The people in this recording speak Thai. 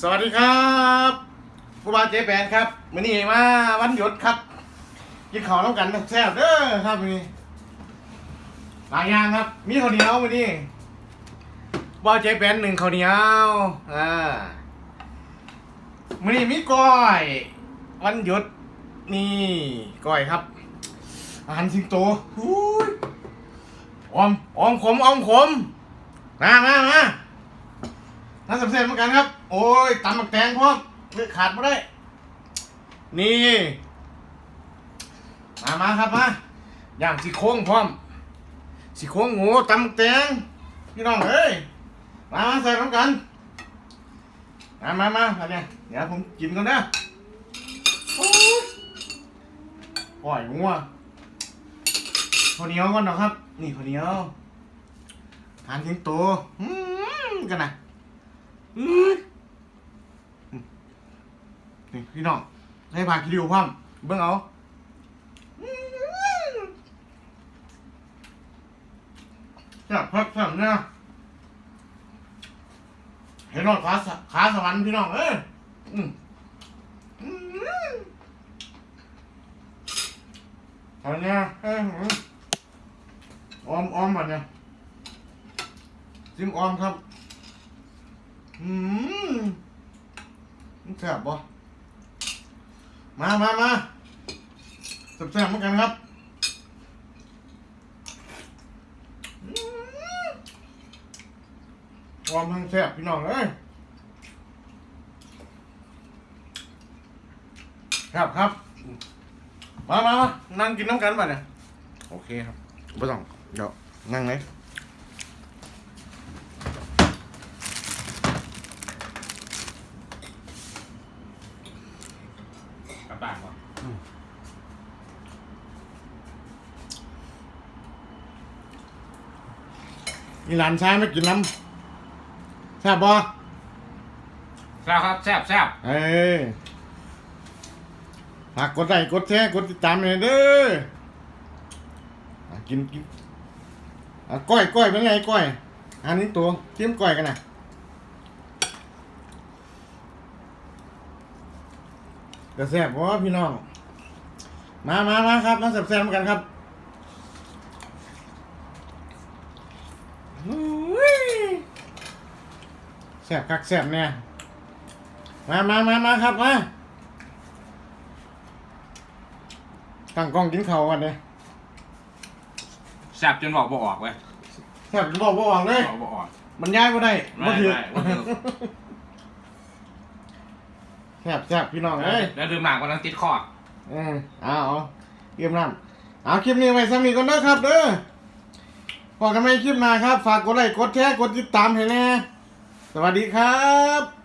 สวัสดีครับผู้บาเจ๊แปนครับมื้อนี้มาวันหยุดครับกินข้าวน้ำกันแซ่บเด้อครับมื้อนี้หลายอย่างครับ มีข้าวเหนียวมื้อนี้บาเจ๊แปนหนึ่งข้าวเหนียวอ่ามื้อนี้มีก้อย วันหยุดนี่ก้อยครับ อาหารสิงโตหูยออมออมขมออมขมมามามา น่าสำเร็จเหมือนกันครับ โอ้ยตำหมักแตงพร้อมเลือขาดไม่ได้ นี่ มามาครับมาอย่างสีโค้งพร้อมสีโค้งหมูตำหมักแตงพี่น้องเอ้ยมามาใส่พร้อมกันมามามาอันเนี้ยเดี๋ยวผมกินก่อนนะโอ้ยปล่อยงัวข้าวเหนียวก่อนนะครับ นี่ข้าวเหนียวทานทิ้งตัวอืมกันนะ นี่พี่น้องให้พาคิริวพร้อมเบิ่งเอาจับพักจับเนี่ยเห็นรอดขาขาสวรรค์พี่น้องเอ้ยอืมอืมเนี่ยเอ้ยอออมออมแบบเนี่ยซิมออมครับ อืมมันแซ่บปะมามามาแซ่บๆเหมือนกันครับอืมความทั้งแซ่บพี่น้องเอ้ยครับครับ มามามานั่งกินน้ำกันป่ะเนี่ย โอเคครับไม่ต้องเดี๋ยวนั่งเลย ลับบ้านก่อนมีหลานชายมากินน้ำแซ่บปะแซ่บครับแซ่บแซ่บเอ้ยฝากกดไลค์กดแชร์กดติดตามเลยเด้ออะกินกินอะก้อยก้อยเป็นไงก้อย อันนี้ตัวเทียมก้อยกันนะ กระแซบวะพี่น้อง มามามาครับ มาแซ่บๆกันครับอุ้ยแซ่บคักแซ่บเนี่ยมามามามาครับ มาตั้งกล้องกินข้าวกันเลยแซ่บจนบอกบ่ออกเว้ยแทบจะบอกว่าออกเลยบอกบ่ออก มันย้ายไม่ได้ไม่บ่ถือไม่บ่ถือแซ่บแซ่บพี่น้องเอ้ยแล้วดื่มหนักกว่านั้นติดคอเออเอาเอาเยี่ยมน้ำเอาคลิปนี้ไว้สามีก่อนเด้อครับเด้อพอกันไม่คลิปหน้าครับ ฝากกดไลค์กดแชร์กดติดตามให้แน่สวัสดีครับ